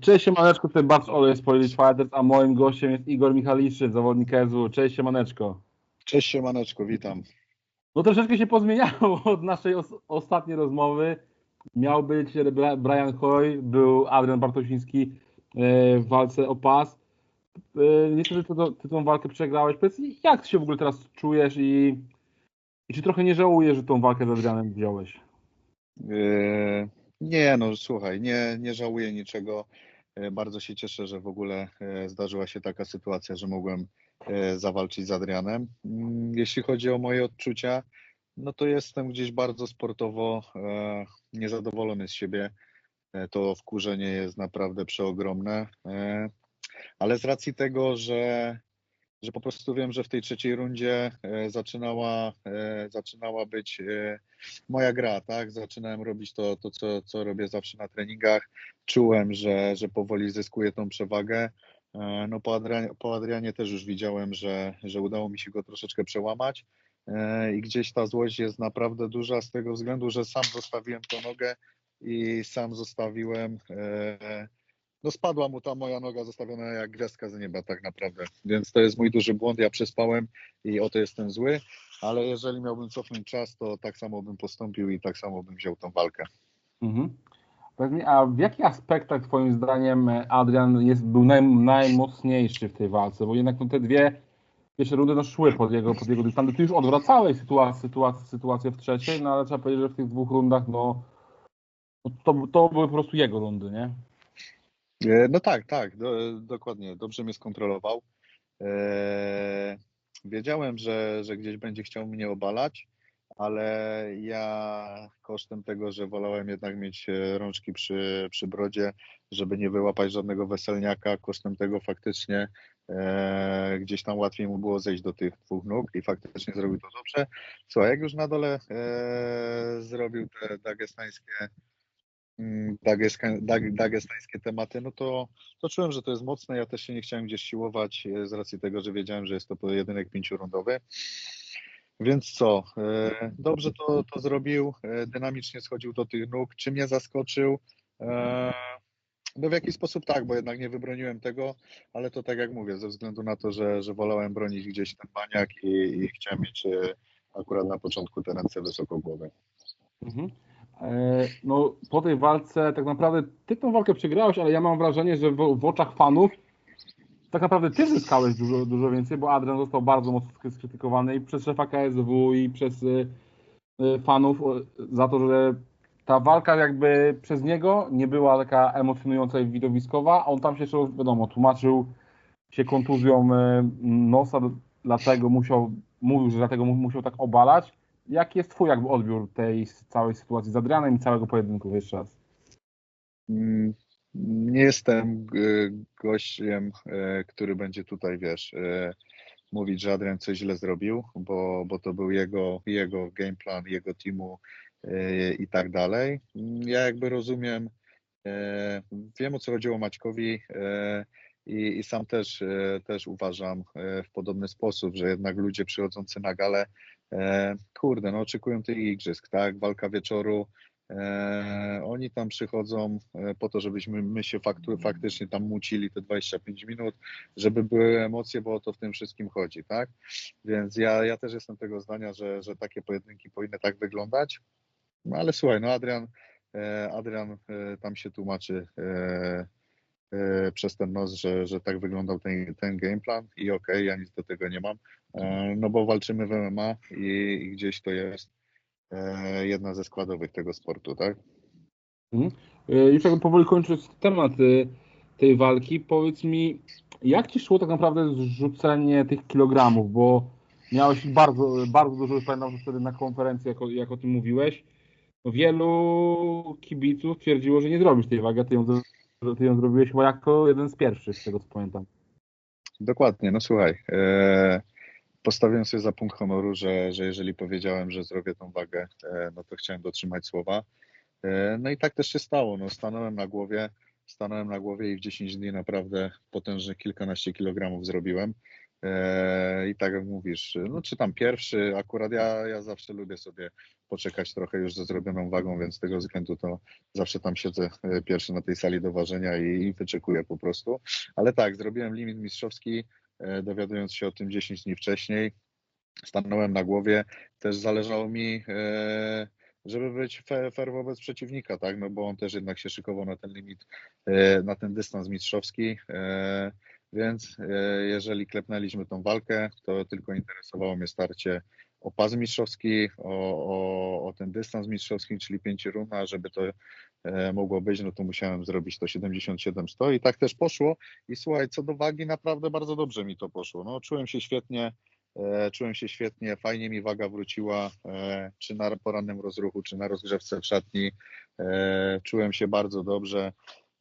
Cześć Siemaneczko, tutaj Bacz Ole z Polish Fighters, a moim gościem jest Igor Michaliszy, zawodnik SW. Cześć Siemaneczko. Cześć Siemaneczko, witam. No troszeczkę się pozmieniało od naszej os ostatniej rozmowy. Miał być Brian Hoy, był Adrian Bartosiński e, w walce o pas. E, niestety ty, ty tą walkę przegrałeś. Powiedz, jak ty się w ogóle teraz czujesz i, i czy trochę nie żałujesz, że tą walkę z Adrianem wziąłeś? Yy, nie, no słuchaj, nie, nie żałuję niczego. Yy, bardzo się cieszę, że w ogóle yy, zdarzyła się taka sytuacja, że mogłem zawalczyć z Adrianem. Mm, jeśli chodzi o moje odczucia, no to jestem gdzieś bardzo sportowo niezadowolony z siebie. To wkurzenie jest naprawdę przeogromne, ale z racji tego, że że po prostu wiem, że w tej trzeciej rundzie e, zaczynała, e, zaczynała być e, moja gra, tak? Zaczynałem robić to, to co, co robię zawsze na treningach. Czułem, że, że powoli zyskuję tą przewagę. No po Adrianie, po Adrianie też już widziałem, że, że udało mi się go troszeczkę przełamać i gdzieś ta złość jest naprawdę duża z tego względu, że sam zostawiłem tą nogę i sam zostawiłem no spadła mu ta moja noga zostawiona jak gwiazdka z nieba tak naprawdę. Więc to jest mój duży błąd, ja przespałem i o to jestem zły, ale jeżeli miałbym cofnąć czas, to tak samo bym postąpił i tak samo bym wziął tą walkę. Mhm. A w jakich aspektach twoim zdaniem Adrian jest, był naj, najmocniejszy w tej walce? Bo jednak no, te dwie pierwsze rundy no, szły pod jego, pod jego dystansem. Ty już odwracałeś sytuację, sytuację, sytuację w trzeciej, no ale trzeba powiedzieć, że w tych dwóch rundach no, to, to były po prostu jego rundy, nie? E, no tak, tak, do, dokładnie. Dobrze mnie skontrolował. E, wiedziałem, że, że gdzieś będzie chciał mnie obalać, ale ja kosztem tego, że wolałem jednak mieć e, rączki przy, przy brodzie, żeby nie wyłapać żadnego weselniaka, kosztem tego faktycznie gdzieś tam łatwiej mu było zejść do tych dwóch nóg i faktycznie zrobił to dobrze. Słuchaj, jak już na dole zrobił te dagestańskie Mm, dagestańskie tematy, no to, to czułem, że to jest mocne. Ja też się nie chciałem gdzieś siłować e, z racji tego, że wiedziałem, że jest to pojedynek pięciorundowy. Więc co, e, dobrze to, to zrobił, e, dynamicznie schodził do tych nóg. Czy mnie zaskoczył? No w jakiś sposób tak, bo jednak nie wybroniłem tego, ale to tak jak mówię, ze względu na to, że, że wolałem bronić gdzieś ten baniak i, i chciałem mieć akurat na początku te ręce wysoko głowy. Mhm. E, no, po tej walce tak naprawdę ty tę walkę przegrałeś, ale ja mam wrażenie, że w, w oczach fanów tak naprawdę ty zyskałeś dużo, dużo więcej, bo Adrian został bardzo mocno skrytykowany i przez szefa KSW i przez y, y, fanów za to, że ta walka jakby przez niego nie była taka emocjonująca i widowiskowa. On tam się wiadomo, tłumaczył się kontuzją y, nosa, dlatego musiał, mówił, że dlatego musiał tak obalać. Jaki jest twój jakby odbiór tej całej sytuacji z Adrianem i całego pojedynku jeszcze raz? Mm, nie jestem y, gościem, y, który będzie tutaj, wiesz, y, mówić, że Adrian coś źle zrobił, bo, bo to był jego, jego game plan, jego teamu i tak dalej. Ja jakby rozumiem, wiem o co chodziło Maćkowi i, i sam też, też uważam w podobny sposób, że jednak ludzie przychodzący na galę kurde, no oczekują tych igrzysk, tak, walka wieczoru, e, oni tam przychodzą e, po to, żebyśmy my się faktu, faktycznie tam mucili te 25 minut, żeby były emocje, bo o to w tym wszystkim chodzi, tak? Więc ja, ja też jestem tego zdania, że, że takie pojedynki powinny tak wyglądać. No ale słuchaj, no Adrian, Adrian tam się tłumaczy E, przez ten nos, że, że tak wyglądał ten, ten game plan i okej, okay, ja nic do tego nie mam, e, no bo walczymy w MMA i, i gdzieś to jest e, jedna ze składowych tego sportu, tak? Mhm. Już jakby powoli kończąc temat tej walki, powiedz mi, jak Ci szło tak naprawdę zrzucenie tych kilogramów, bo miałeś bardzo, bardzo dużo, pamiętam, że wtedy na konferencji, jak o, jak o tym mówiłeś, wielu kibiców twierdziło, że nie zrobisz tej wagi, a ty ją że ty ją zrobiłeś chyba jako jeden z pierwszych, z tego co pamiętam. Dokładnie, no słuchaj, e, postawiłem sobie za punkt honoru, że, że jeżeli powiedziałem, że zrobię tą wagę, e, no to chciałem dotrzymać słowa. E, no i tak też się stało, no stanąłem na głowie, stanąłem na głowie i w 10 dni naprawdę potężnych kilkanaście kilogramów zrobiłem. E, I tak jak mówisz, no czy tam pierwszy, akurat ja, ja zawsze lubię sobie poczekać trochę już ze zrobioną wagą, więc z tego względu to zawsze tam siedzę e, pierwszy na tej sali do ważenia i, wyczekuję po prostu. Ale tak, zrobiłem limit mistrzowski, e, dowiadując się o tym 10 dni wcześniej. Stanąłem na głowie, też zależało mi, e, żeby być fair, wobec przeciwnika, tak, no bo on też jednak się szykował na ten limit, na ten dystans mistrzowski, więc jeżeli klepnęliśmy tą walkę, to tylko interesowało mnie starcie o pas mistrzowski, o, o, o ten dystans mistrzowski, czyli pięciu rund, a żeby to e, mogło być, no to musiałem zrobić to 77-100 i tak też poszło. I słuchaj, co do wagi, naprawdę bardzo dobrze mi to poszło. No, czułem się świetnie, e, czułem się świetnie, fajnie mi waga wróciła, e, czy na porannym rozruchu, czy na rozgrzewce w szatni. Czułem się bardzo dobrze.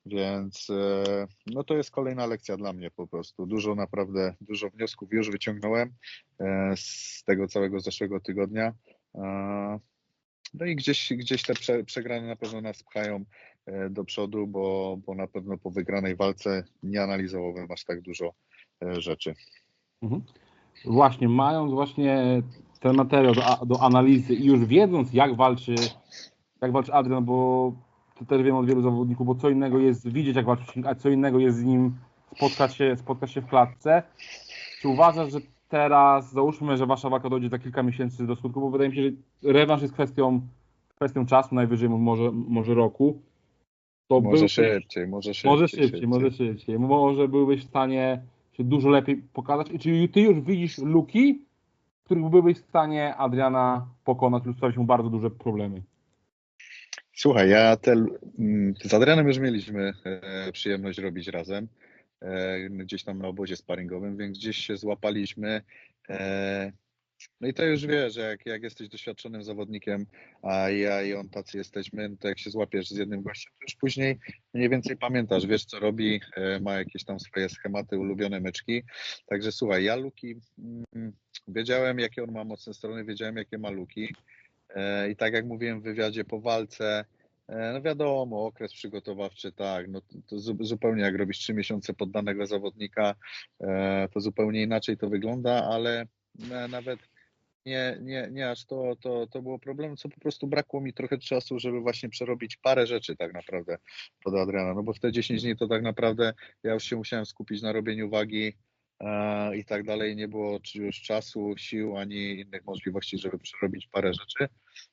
Więc e, no to jest kolejna lekcja dla mnie po prostu. Dużo naprawdę, dużo wniosków już wyciągnąłem e, z tego całego zeszłego tygodnia. E, no i gdzieś, gdzieś te prze, przegrane na pewno nas pchają do przodu, bo, bo na pewno po wygranej walce nie analizowałbym aż tak dużo rzeczy. Mhm. Właśnie, mając właśnie ten materiał do, do analizy i już wiedząc jak walczy, jak walczy Adrian, bo to też wiem od wielu zawodników, bo co innego jest widzieć jak walczy a co innego jest z nim spotkać się, spotkać się w klatce. Czy uważasz, że teraz, załóżmy, że wasza walka dojdzie za kilka miesięcy do skutku, bo wydaje mi się, że rewanż jest kwestią, kwestią czasu, najwyżej może, może roku. To może był, szybciej, może szybciej. Może szybciej, szybciej, może szybciej. Może byłbyś w stanie się dużo lepiej pokazać. Czy ty już widzisz luki, w których byłbyś w stanie Adriana pokonać lub sprawić mu bardzo duże problemy? Słuchaj, ja te, mm, z Adrianem już mieliśmy e, przyjemność robić razem, e, gdzieś tam na obozie sparingowym, więc gdzieś się złapaliśmy. E, no i to już wiesz, że jak, jak jesteś doświadczonym zawodnikiem, a ja i on tacy jesteśmy, to jak się złapiesz z jednym gościem, to już później mniej więcej pamiętasz, wiesz co robi, ma jakieś tam swoje schematy, ulubione meczki. Także słuchaj, ja Luki, mm, wiedziałem jakie on ma mocne strony, wiedziałem jakie ma Luki. E, I tak jak mówiłem w wywiadzie po walce, e, no wiadomo, okres przygotowawczy, tak, no to, zupełnie jak robisz trzy miesiące poddanego zawodnika, e, to zupełnie inaczej to wygląda, ale nawet nie, nie, nie aż to, to, to było problem, co po prostu brakło mi trochę czasu, żeby właśnie przerobić parę rzeczy tak naprawdę pod Adriana, no bo w te 10 dni to tak naprawdę ja już się musiałem skupić na robieniu wagi, i tak dalej. Nie było już czasu, sił ani innych możliwości, żeby przerobić parę rzeczy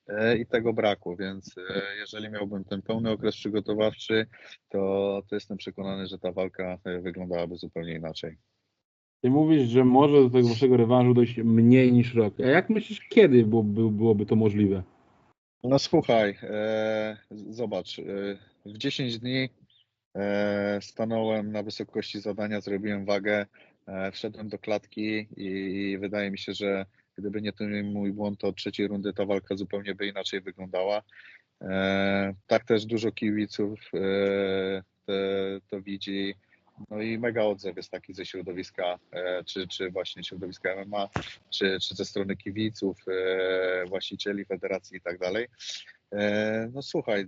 e, i tego brakło, więc e, jeżeli miałbym ten pełny okres przygotowawczy, to, to jestem przekonany, że ta walka wyglądałaby zupełnie inaczej. Ty mówisz, że może do tego waszego rewanżu dojść mniej niż rok. A jak myślisz, kiedy byłoby, byłoby to możliwe? No słuchaj, e, zobacz, e, w 10 dni e, stanąłem na wysokości zadania, zrobiłem wagę, E, wszedłem do klatki i wydaje mi się, że gdyby nie ten mój błąd, to od trzeciej rundy ta walka zupełnie by inaczej wyglądała. E, tak też dużo kibiców e, to widzi. No i mega odzew jest taki ze środowiska, czy, czy właśnie środowiska MMA, czy, czy ze strony kibiców, właścicieli federacji i tak dalej. No słuchaj,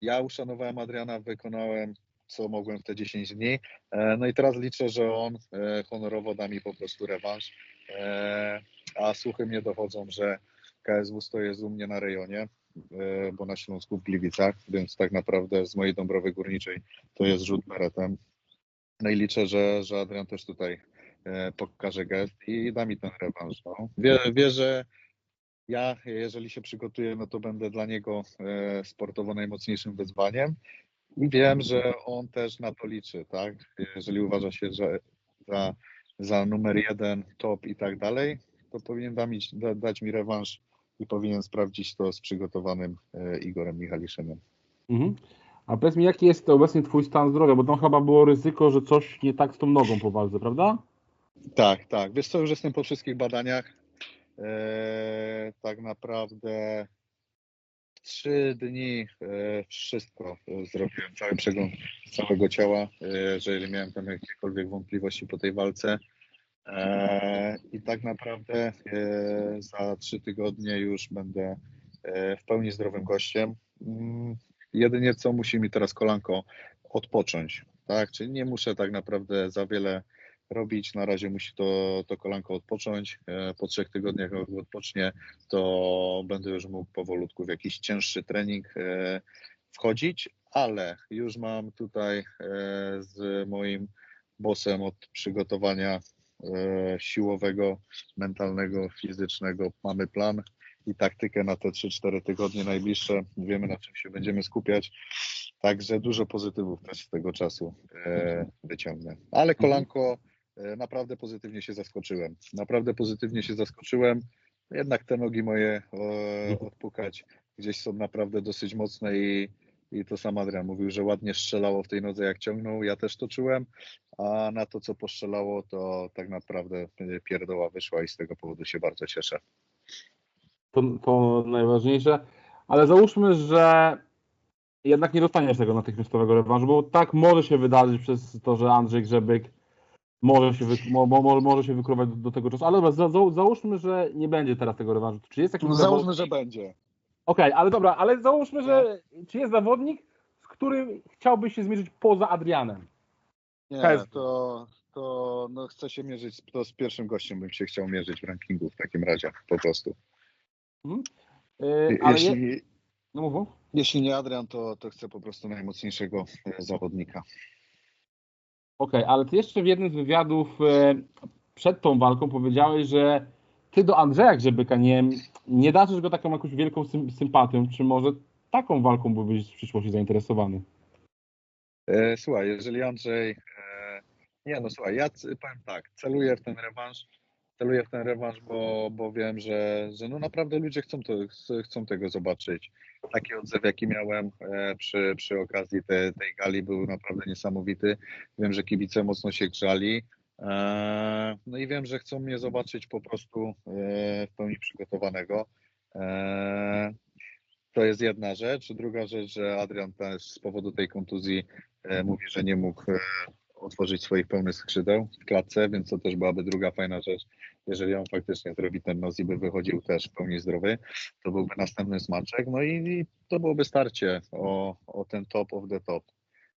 ja uszanowałem Adriana, wykonałem co mogłem w te 10 dni. E, no i teraz liczę, że on e, honorowo da mi po prostu rewanż. E, a słuchy mnie dochodzą, że KSW stoi u mnie na rejonie, bo na Śląsku w Gliwicach, więc tak naprawdę z mojej Dąbrowy Górniczej to jest rzut beretem. No i liczę, że, że Adrian też tutaj pokaże gest i da mi ten rewanż. No. Wie, wie, że ja, jeżeli się przygotuję, no to będę dla niego sportowo najmocniejszym wyzwaniem wiem, że on też na to liczy, tak? Jeżeli uważa się, że za, za numer jeden, top i tak dalej, to powinien da mi, da, dać mi rewanż i powinien sprawdzić to z przygotowanym e, Igorem Michaliszynem. Mhm. A powiedz mi, jaki jest obecnie Twój stan zdrowia? Bo tam chyba było ryzyko, że coś nie tak z tą nogą po walce, prawda? Tak, tak. Wiesz co, już jestem po wszystkich badaniach. Eee, tak naprawdę trzy dni e, wszystko e, zrobiłem, cały przegląd całego ciała, e, jeżeli miałem tam jakiekolwiek wątpliwości po tej walce. I tak naprawdę za trzy tygodnie już będę w pełni zdrowym gościem. Mm, jedynie co musi mi teraz kolanko odpocząć, tak? Czyli nie muszę tak naprawdę za wiele robić. Na razie musi to, to kolanko odpocząć. E, po trzech tygodniach, jak odpocznie, to będę już mógł powolutku w jakiś cięższy trening e, wchodzić, ale już mam tutaj e, z moim bossem od przygotowania siłowego, mentalnego, fizycznego. Mamy plan i taktykę na te 3-4 tygodnie najbliższe. Wiemy, na czym się będziemy skupiać. Także dużo pozytywów też z tego czasu wyciągnę. Ale kolanko E, naprawdę pozytywnie się zaskoczyłem. Naprawdę pozytywnie się zaskoczyłem. Jednak te nogi moje e, odpukać gdzieś są naprawdę dosyć mocne i, i to sam Adrian mówił, że ładnie strzelało w tej nodze jak ciągnął. Ja też to czułem, a na to co poszczelało to tak naprawdę pierdoła wyszła i z tego powodu się bardzo cieszę. To, to najważniejsze, ale załóżmy, że jednak nie dostaniesz tego natychmiastowego rewanżu, bo tak może się wydarzyć przez to, że Andrzej Grzebyk może się, wy, mo, mo, może się wykrować do, do, tego czasu. Ale dobra, za, za, załóżmy, że nie będzie teraz tego rewanżu. Czy jest jakiś no, załóżmy, że będzie. Okej, okay, ale dobra, ale załóżmy, że czy jest zawodnik, z którym chciałbyś się zmierzyć poza Adrianem? Nie, to, to no, chcę się mierzyć, to z pierwszym gościem bym się chciał mierzyć w rankingu w takim razie, po prostu. Mhm. Yy, jeśli, je... no jeśli nie Adrian, to, to chcę po prostu najmocniejszego e, zawodnika. Okej, okay, ale ty jeszcze w jednym z wywiadów e, przed tą walką powiedziałeś, że ty do Andrzeja Grzebyka nie, nie darzysz go taką jakąś wielką sympatią, czy może taką walką byłbyś w przyszłości zainteresowany? E, słuchaj, jeżeli Andrzej... E, nie no słuchaj, ja powiem tak, celuję w ten rewanż, celuję w ten rewanż, bo, bo wiem, że, że no naprawdę ludzie chcą, to, chcą tego zobaczyć. Taki odzew, jaki miałem e, przy, przy okazji te, tej gali był naprawdę niesamowity. Wiem, że kibice mocno się grzali. E, no i wiem, że chcą mnie zobaczyć po prostu e, w pełni przygotowanego. To jest jedna rzecz. Druga rzecz, że Adrian też z powodu tej kontuzji mówi, że nie mógł otworzyć swoich pełnych skrzydeł w klatce, więc to też byłaby druga fajna rzecz. Jeżeli on faktycznie zrobi ten nos i by wychodził też w pełni zdrowy, to byłby następny smaczek. No i, i to byłoby starcie o, o ten top of the top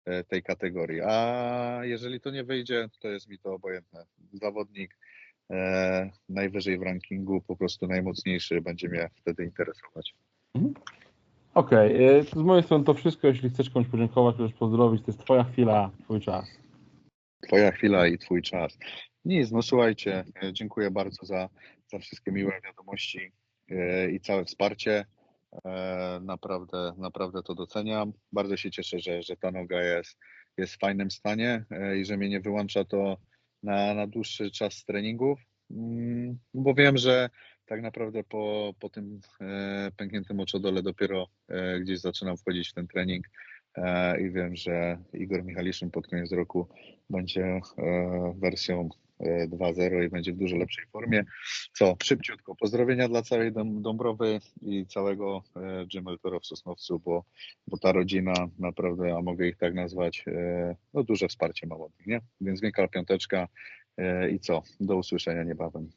e, tej kategorii. A jeżeli to nie wyjdzie, to jest mi to obojętne. Zawodnik e, najwyżej w rankingu, po prostu najmocniejszy będzie mnie wtedy interesować. Mhm. Okej, okay. E, z mojej strony to wszystko. Jeśli chcesz komuś podziękować, chcesz pozdrowić, to jest Twoja chwila, Twój czas. Twoja chwila i Twój czas. Nic, no słuchajcie, e, dziękuję bardzo za, za wszystkie miłe wiadomości e, i całe wsparcie. E, naprawdę, naprawdę to doceniam. Bardzo się cieszę, że, że ta noga jest, jest w fajnym stanie i że mnie nie wyłącza to na, na dłuższy czas treningów, mm, bo wiem, że tak naprawdę po, po tym pękniętym oczodole dopiero gdzieś zaczynam wchodzić w ten trening i wiem, że Igor Michaliszyn pod koniec roku będzie e, wersją 2.0 e, i będzie w dużo lepszej formie. Co, szybciutko, pozdrowienia dla całej Dąbrowy i całego Gymel w Sosnowcu, bo, bo ta rodzina naprawdę, a mogę ich tak nazwać, no duże wsparcie ma od nich, nie? Więc wielka piąteczka i co, do usłyszenia niebawem.